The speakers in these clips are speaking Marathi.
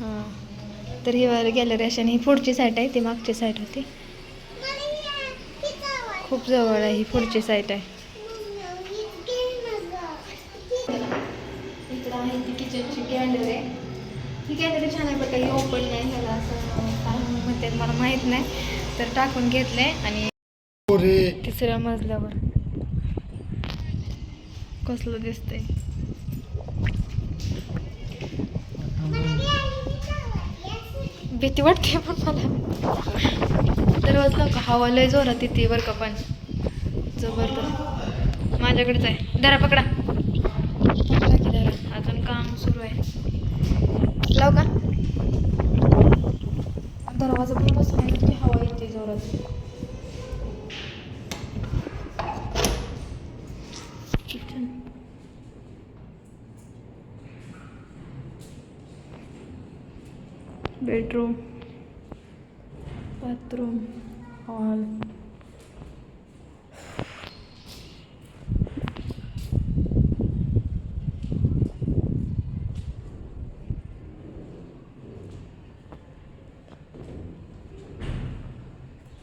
हां तर ही वाली गॅलरी अशी आणि ही पुढची साईड आहे ती मागची साईड होती. खूप जवळ आहे ही पुढची साईड आहे. इकडं आहे ती किचनची गॅलरी आहे ही गॅलरी छान आहे बघा ही ओपन नाही ह्याला असं काय म्हणतात मला माहीत नाही. तर टाकून घेतले आणि तिसऱ्या मजल्यावर. कसलं दिसतंय? भीती वाटते पण मला. दरवाज का हवा लय जोरात येते बरं का पण. जबरदस्त. माझ्याकडेच आहे धरा पकडा. धरा. अजून काम सुरू आहे. लाव का? दरवाजा पण बसला की हवा येते जोरात किचन बेडरूम बाथरूम हॉल.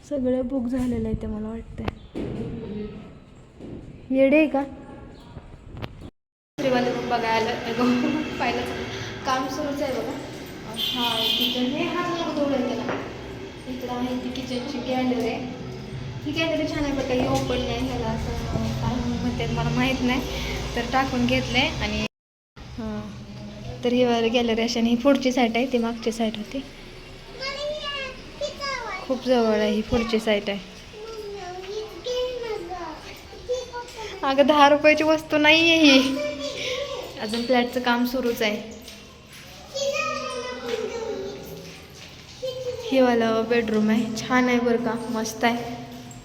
सगळे बुक झालेलं आहे ते मला वाटतंय. येडे आहे का? श्रीवाले बघायला पाहिलं काम सुरूच आहे बघा. हा किचन हे हा धोळ आहे त्याला इकडं आहे ती किचनची गॅलरी आहे. ही गॅलरी छान आहे बघा ही ओपन नाही ह्याला असं काय म्हणतात मला माहीत नाही. तर टाकून घेतले आणि हां तर ही गॅलरी अशी आणि ही पुढची साईट आहे ती मागची साईट होती. खूप जवळ आहे ही पुढची साईट आहे. अगं दहा रुपयाची वस्तू नाही आहे ही. अजून फ्लॅटचं काम सुरूच आहे. हे वाला बेडरूम आहे. छान आहे बरं का. मस्त आहे.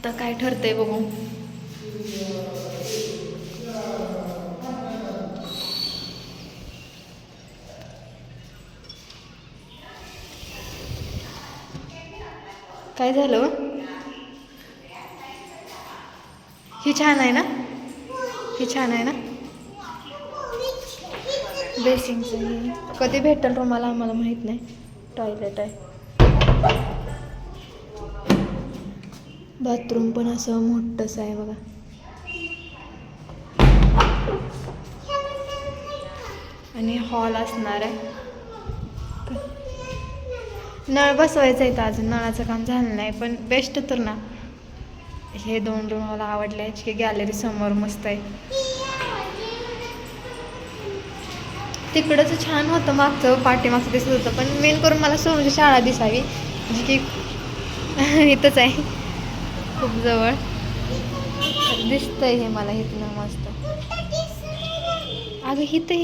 तर काय ठरतंय बघू. काय झालं हो? ही? छान आहे ना? ही छान आहे ना? बेसिंगचं कधी भेटेल रुमाला आम्हाला माहीत नाही. टॉयलेट आहे. बाथरूम पण असं मोठंच आहे बघा. आणि हॉल असणार आहे. नळ बसवायचं आहे तर अजून नळाचं काम झालं नाही पण बेस्ट तर ना. हे दोन रूम मला आवडले की गॅलरी समोर मस्त आहे. तिकडंच छान होतं मागचं पाठीमागचं दिसत होतं पण मेन करून मला सोनूची शाळा दिसावी. जी की इथंच आहे. खूप जवळ. दिसतंय हे मला इथनं मस्त. अगं इथं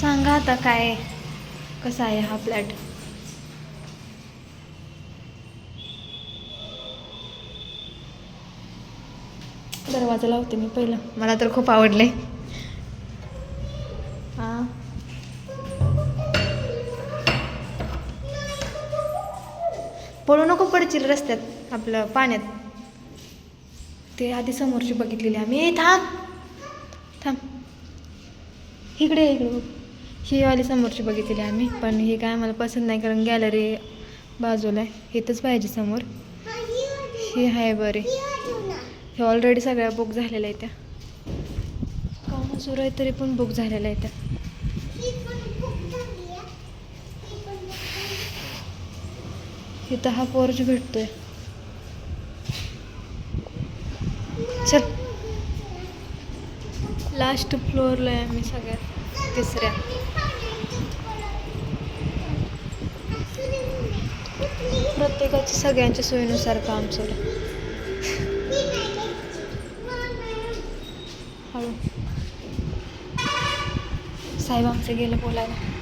सांगा आता काय कसा आहे हा फ्लॅट? दरवाजा लावते मी पहिलं. मला तर खूप आवडले हां. पळू नको पडशील रस्त्यात आपलं पाण्यात. ते आधी समोरची बघितलेली आम्ही. ए थांब. थांब. इकडे इकडे बघ. ही वाली समोरची बघितलेली आम्ही पण हे काय मला पसंत नाही कारण गॅलरी बाजूला आहे. इथंच पाहिजे समोर. हे आहे बरे. हे ऑलरेडी सगळ्या बुक झालेल्या आहेत त्या. सुरू आहे तरी पण बुक झालेल्या आहेत त्या. इथं हा पोर्च भेटतोय. चल. लास्ट फ्लोअरला आहे आम्ही सगळ्यात तिसऱ्या. प्रत्येकाची सगळ्यांच्या सोयीनुसार काम सुरू. हळू. साहेब आमचं गेलं बोलायला.